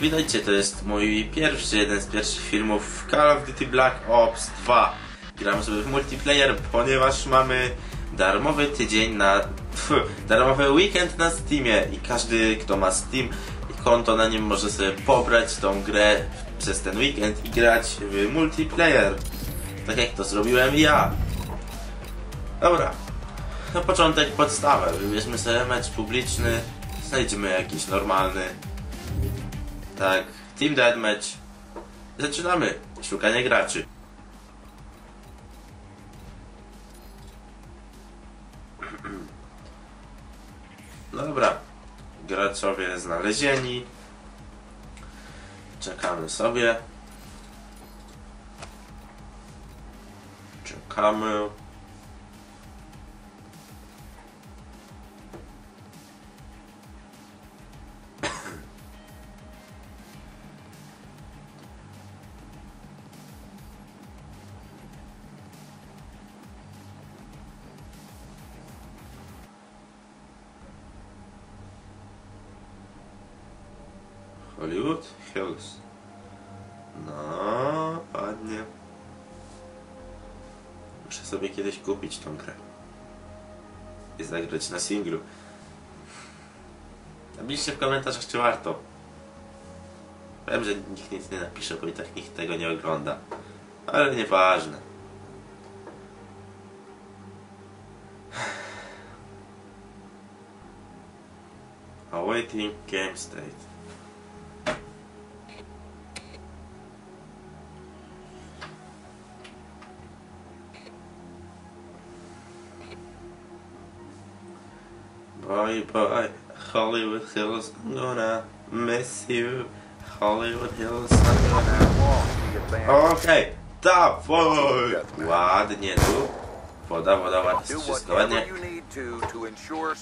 Witajcie, to jest mój pierwszy, jeden z pierwszych filmów Call of Duty Black Ops 2. Gram sobie w multiplayer, ponieważ mamy darmowy tydzień na... Darmowy weekend na Steamie i każdy, kto ma Steam konto na nim może sobie pobrać tą grę przez ten weekend i grać w multiplayer. Tak jak to zrobiłem ja. Dobra, na początek podstawę. Wybierzmy sobie mecz publiczny, znajdziemy jakiś normalny. Tak, Team Deathmatch. Zaczynamy. Szukanie graczy. Dobra. Graczowie znalezieni. Czekamy sobie. Czekamy. Hollywood Hills. No, ładnie. Muszę sobie kiedyś kupić tą grę. I zagrać na singlu. Napiszcie w komentarzach, czy warto. Wiem, że nikt nic nie napisze, bo i tak nikt tego nie ogląda. Ale nieważne. Awaiting game state. Hills, I'm gonna miss you. Hollywood Hills, I'm gonna... Okej, dawaj! Ładnie tu. Woda, woda, jest wszystko ładnie.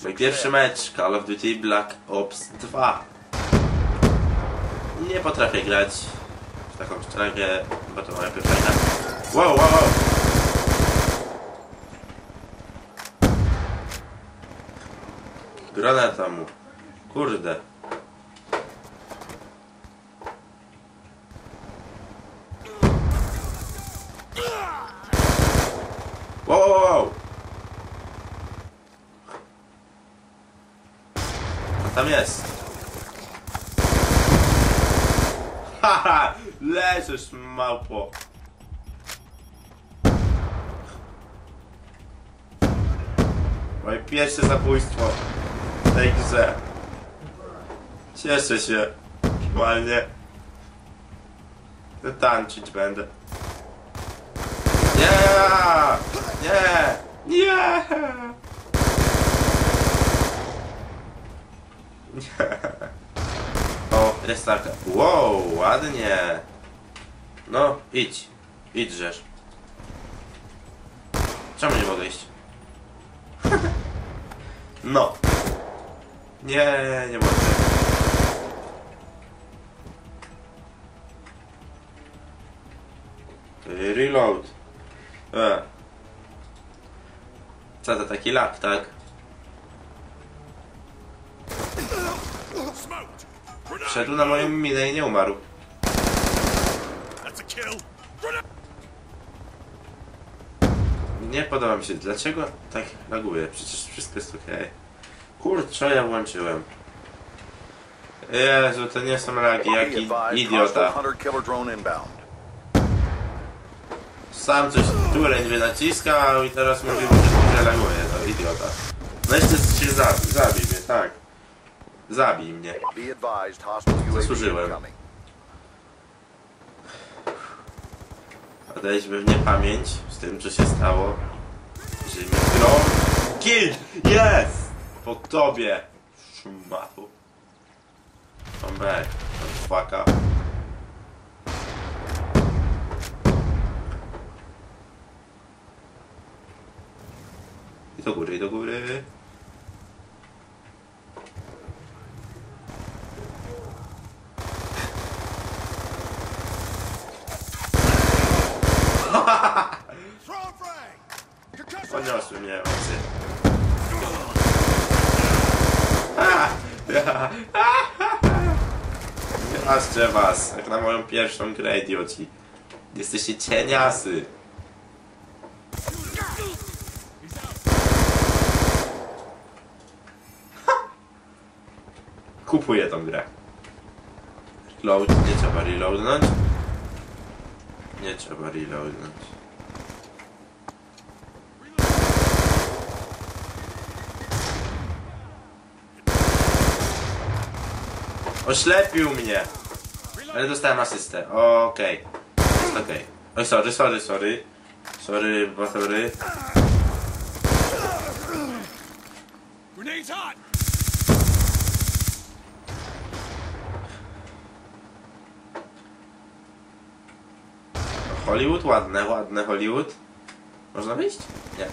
Mój pierwszy mecz Call of Duty Black Ops 2. Nie potrafię grać w taką szczerę, bo to moja pierwsza. Wow, wow, wow! Granata. Kurde. Wow, wow, wow. Co tam jest? Haha! Leżysz, małpo. Moje pierwsze zabójstwo w tej grze. Cieszę się. Normalnie. Tańczyć będę. Nie! Nie! Nie! Nie. O, restarka. Wow, ładnie. No, idź. Idźżesz. Czemu nie mogę iść? No. Nie, nie mogę. Reload. E. Co to taki lak, tak? Wszedł na moją minę i nie umarł. Nie podoba mi się. Dlaczego tak laguje? Przecież wszystko jest okej. Kurczę, ja włączyłem. Jezu, to nie są lagi, jaki idiota. Sam coś tureń wynaciskał i teraz mówi, że laguje, to idiota. No jeszcze się zabi, zabij mnie, tak. Zabij mnie. Zasłużyłem. Odejdźmy w niepamięć z tym, co się stało. Mi grą... Kill! Yes! Po tobie! Szmachu. Come back. Fuck up. Góry, do góry. Throw frag! Concussion! Poniosły mnie! Ja! Wyrażcie was, jak na moją pierwszą grę, idioci. Jesteście cieniasy. Kupuję tą grę. Reload, nie trzeba reloadnąć. Nie trzeba reloadnąć. Oślepił mnie! Ale dostałem asystę. Okej. Jest okej. Oj, sorry, sorry, sorry. Sorry, batory. Grenade's hot! Hollywood? Ładne, ładne Hollywood. Można wyjść? Nie.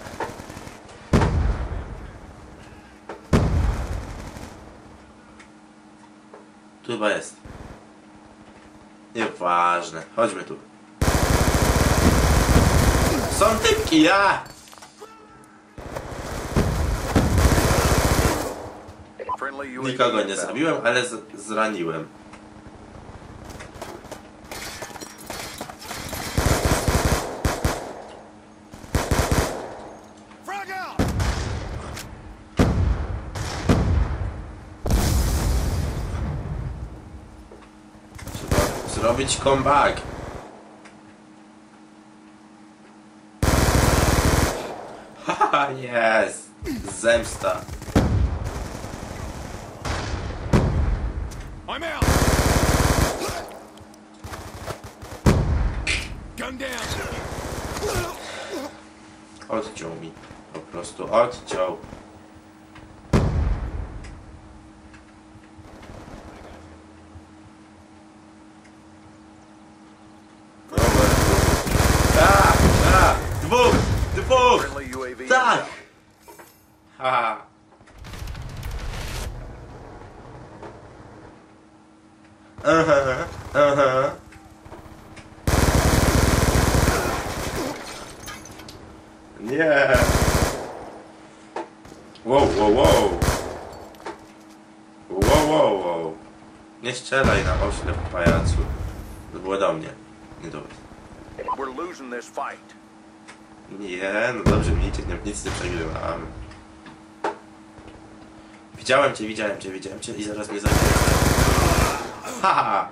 Tu chyba jest. Nieważne. Chodźmy tu. Są typki, ja! Nikogo nie zabiłem, ale zraniłem. Trzeba zrobić comeback. Haha, yes! Zemsta. I'm out! Gun down! Odciął mi. Po prostu odciął. Dwóch! Friendly UAV Tak! inbound. Haha. Aha, aha. Nie. Wow, wow, wow. Wow, wow, wow. Nie strzelaj na oślep, pajacu. To było do mnie, nie do was. We're losing this fight. Nie, no dobrze, mi nic, nie- nic nie przegrywam. Widziałem cię, widziałem cię, widziałem cię i zaraz mnie zabijesz. Haha!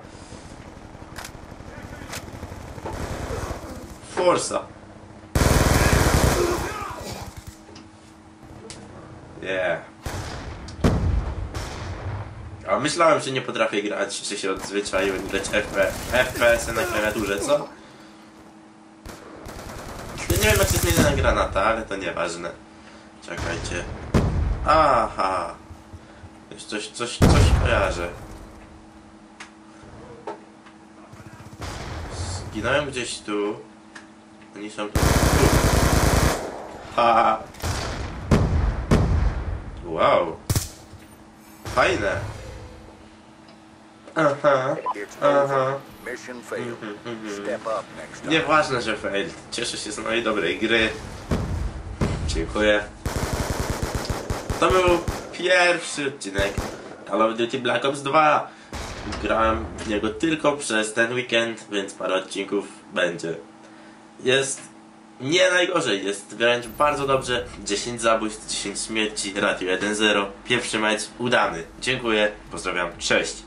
Forsa! Yeah. A myślałem, że nie potrafię grać, że się odzwyczaiłem grać FP, FPS na klawiaturze, co? Nie wiem jak się zmienia na granata, ale to nieważne. Czekajcie. Aha. Już coś, coś, coś kojarzę. Zginąłem gdzieś tu. Oni są tu. Ha. Wow. Fajne. Aha. Aha. Mission failed. Mhm, Step up next time. Nieważne, że fail. Cieszę się z mojej dobrej gry. Dziękuję. To był pierwszy odcinek Call of Duty Black Ops 2. Grałem w niego tylko przez ten weekend, więc parę odcinków będzie. Jest nie najgorzej, jest wręcz bardzo dobrze. 10 zabójstw, 10 śmierci, ratio 1-0. Pierwszy mecz udany. Dziękuję, pozdrawiam, cześć.